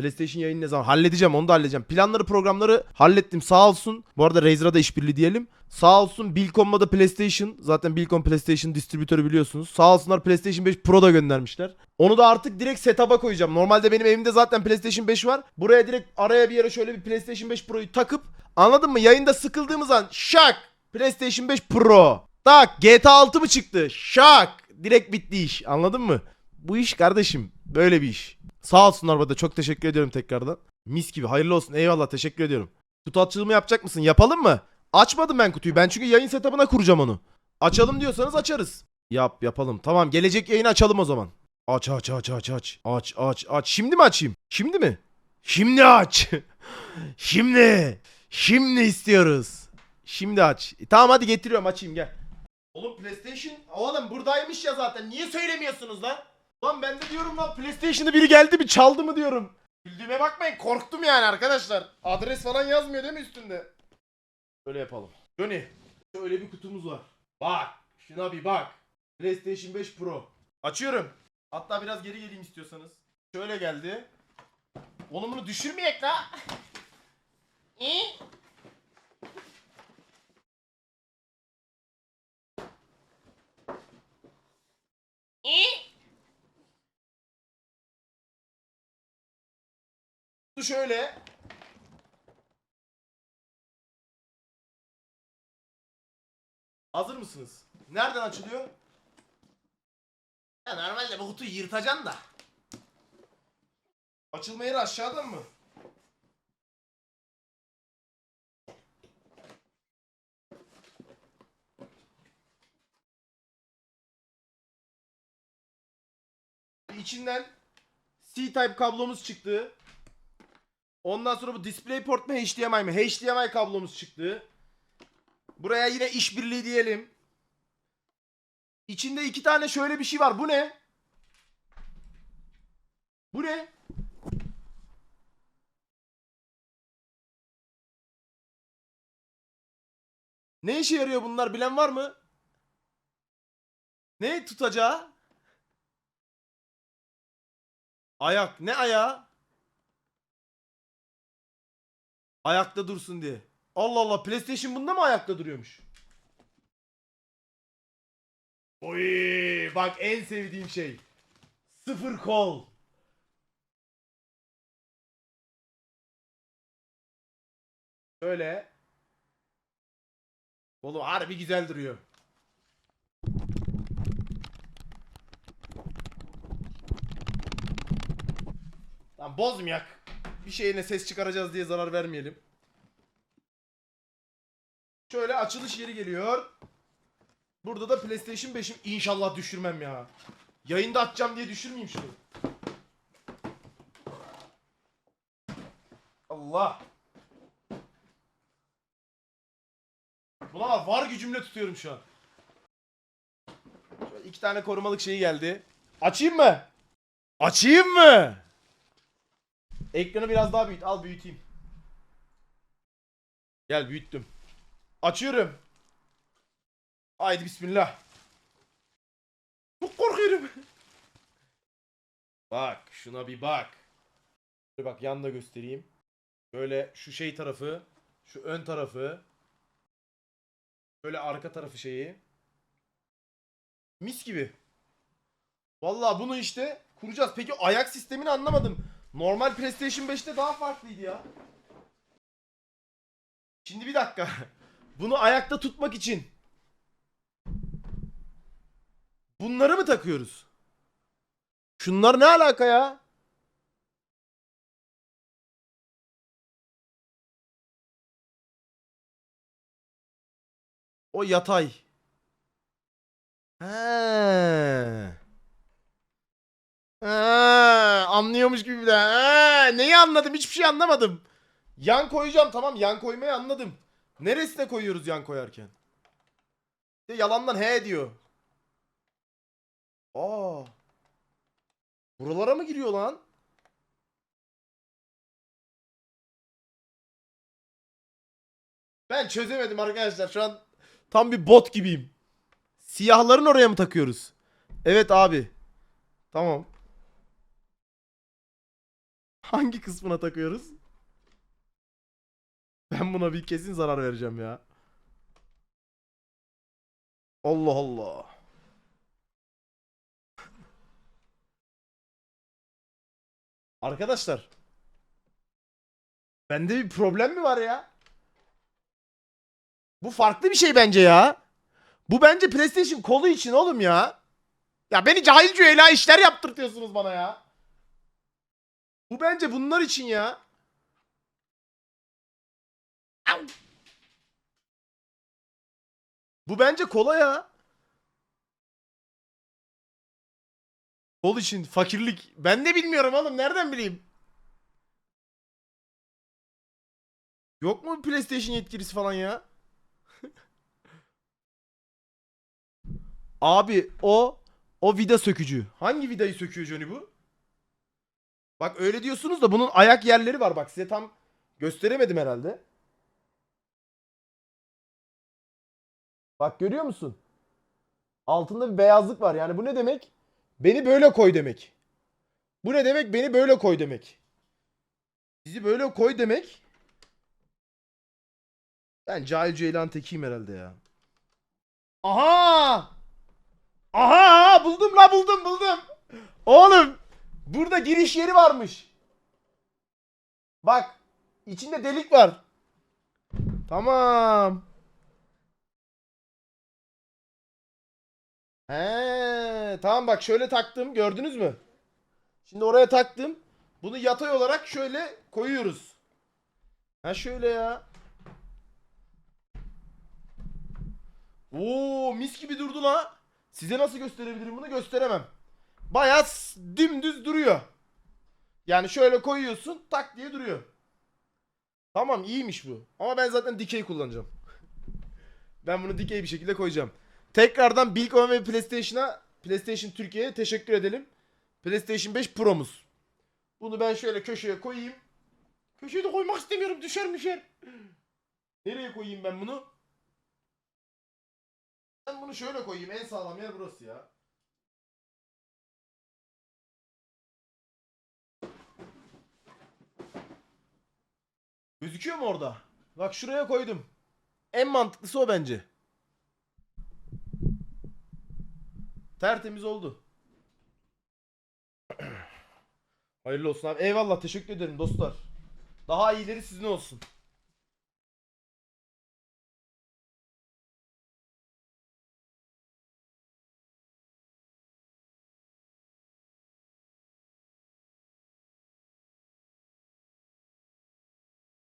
PlayStation yayını ne zaman? Halledeceğim onu da halledeceğim. Planları programları hallettim sağ olsun. Bu arada Razer'a da işbirliği diyelim. Sağ olsun Bilcom'la da PlayStation. Zaten Bilcom PlayStation distribütörü biliyorsunuz. Sağ olsunlar PlayStation 5 Pro da göndermişler. Onu da artık direkt setup'a koyacağım. Normalde benim evimde zaten PlayStation 5 var. Buraya direkt araya bir yere şöyle bir PlayStation 5 Pro'yu takıp anladın mı? Yayında sıkıldığımız an şak PlayStation 5 Pro. Tak GTA 6 mı çıktı? Şak. Direkt bitti iş. Anladın mı? Bu iş kardeşim. Böyle bir iş. Sağ olsunlar bana çok teşekkür ediyorum tekrardan. Mis gibi hayırlı olsun eyvallah teşekkür ediyorum. Kutu açılımı yapacak mısın? Yapalım mı? Açmadım ben kutuyu. Ben çünkü yayın setup'ına kuracağım onu. Açalım diyorsanız açarız. Yap yapalım. Tamam gelecek yayını açalım o zaman. Aç aç aç aç aç. Aç aç aç. Şimdi mi açayım? Şimdi mi? Şimdi aç. Şimdi. Şimdi istiyoruz. Şimdi aç. E, tamam hadi getiriyorum açayım gel. Oğlum PlayStation oğlum buradaymış ya zaten. Niye söylemiyorsunuz lan? Lan ben de diyorum lan PlayStation'ı biri geldi mi çaldı mı diyorum. Güldüğüme bakmayın korktum yani arkadaşlar. Adres falan yazmıyor değil mi üstünde? Böyle yapalım. Johnny şöyle bir kutumuz var. Bak şuna bir bak. PlayStation 5 Pro. Açıyorum. Hatta biraz geri geleyim istiyorsanız. Şöyle geldi. Oğlum bunu düşürmeyek la. Şöyle. Hazır mısınız? Nereden açılıyor? Ya normalde bu kutuyu yırtacaksın da. Açılma yeri aşağıdan mı? İçinden C-Type kablomuz çıktı. Ondan sonra bu DisplayPort mu HDMI mi? HDMI kablomuz çıktı. Buraya yine işbirliği diyelim. İçinde iki tane şöyle bir şey var. Bu ne? Bu ne? Ne işe yarıyor bunlar bilen var mı? Ne tutacağı? Ayak. Ne ayağı? Ayakta dursun diye. Allah Allah PlayStation bunda mı ayakta duruyormuş? Oy bak en sevdiğim şey. Sıfır kol. Şöyle. Oğlum harbi güzel duruyor. Lan bozmayak. Bir şeyine ses çıkaracağız diye zarar vermeyelim. Şöyle açılış yeri geliyor. Burada da PlayStation 5'im inşallah düşürmem ya. Yayında açacağım diye düşürmeyeyim şunu. Allah. Bak, var gücümle tutuyorum şu an. Şöyle iki tane korumalık şeyi geldi. Açayım mı? Açayım mı? Ekranı biraz daha büyüt. Al büyüteyim. Gel büyüttüm. Açıyorum. Haydi bismillah. Çok korkuyorum. Bak şuna bir bak. Şöyle bak yanında göstereyim. Böyle şu şey tarafı, şu ön tarafı. Böyle arka tarafı şeyi. Mis gibi. Vallahi bunu işte kuracağız. Peki ayak sistemini anlamadım. Normal PlayStation 5'te daha farklıydı ya. Şimdi bir dakika. Bunu ayakta tutmak için bunları mı takıyoruz? Şunlar ne alaka ya? O yatay. He. Ha, anlıyormuş gibi de. Ha, neyi anladım? Hiçbir şey anlamadım. Yan koyacağım tamam yan koymayı anladım. Neresine koyuyoruz yan koyarken? De yalandan he diyor. Aa. Buralara mı giriyor lan? Ben çözemedim arkadaşlar. Şu an tam bir bot gibiyim. Siyahların oraya mı takıyoruz? Evet abi. Tamam. Hangi kısmına takıyoruz? Ben buna bir kesin zarar vereceğim ya. Allah Allah. Arkadaşlar. Bende bir problem mi var ya? Bu farklı bir şey bence ya. Bu bence PlayStation kolu için oğlum ya. Ya beni cahil cühela işler yaptırtıyorsunuz bana ya. Bu bence bunlar için ya. Bu bence kola ya. Kol için fakirlik. Ben de bilmiyorum oğlum nereden bileyim. Yok mu PlayStation yetkilisi falan ya? Abi o o vida sökücü. Hangi vidayı söküyor Johnny bu? Bak öyle diyorsunuz da bunun ayak yerleri var. Bak size tam gösteremedim herhalde. Bak görüyor musun? Altında bir beyazlık var. Yani bu ne demek? Beni böyle koy demek. Bu ne demek? Beni böyle koy demek. Bizi böyle koy demek. Ben cahil ceylan tekiyim herhalde ya. Aha! Aha! Buldum la buldum buldum. Oğlum burada giriş yeri varmış. Bak içinde delik var. Tamam. He, tamam bak şöyle taktım gördünüz mü? Şimdi oraya taktım. Bunu yatay olarak şöyle koyuyoruz. Ha şöyle ya. Oo mis gibi durdu la. Size nasıl gösterebilirim bunu gösteremem. Bayağı dümdüz duruyor. Yani şöyle koyuyorsun tak diye duruyor. Tamam iyiymiş bu. Ama ben zaten dikey kullanacağım. ben bunu dikey bir şekilde koyacağım. Tekrardan Bilkon ve PlayStation'a PlayStation Türkiye'ye teşekkür edelim. PlayStation 5 Pro'muz. Bunu ben şöyle köşeye koyayım. Köşeye de koymak istemiyorum düşer düşer. Nereye koyayım ben bunu? Ben bunu şöyle koyayım. En sağlam yer burası ya. Gözüküyor mu orada? Bak şuraya koydum. En mantıklısı o bence. Tertemiz oldu. Hayırlı olsun abi. Eyvallah teşekkür ederim dostlar. Daha iyileri sizin olsun.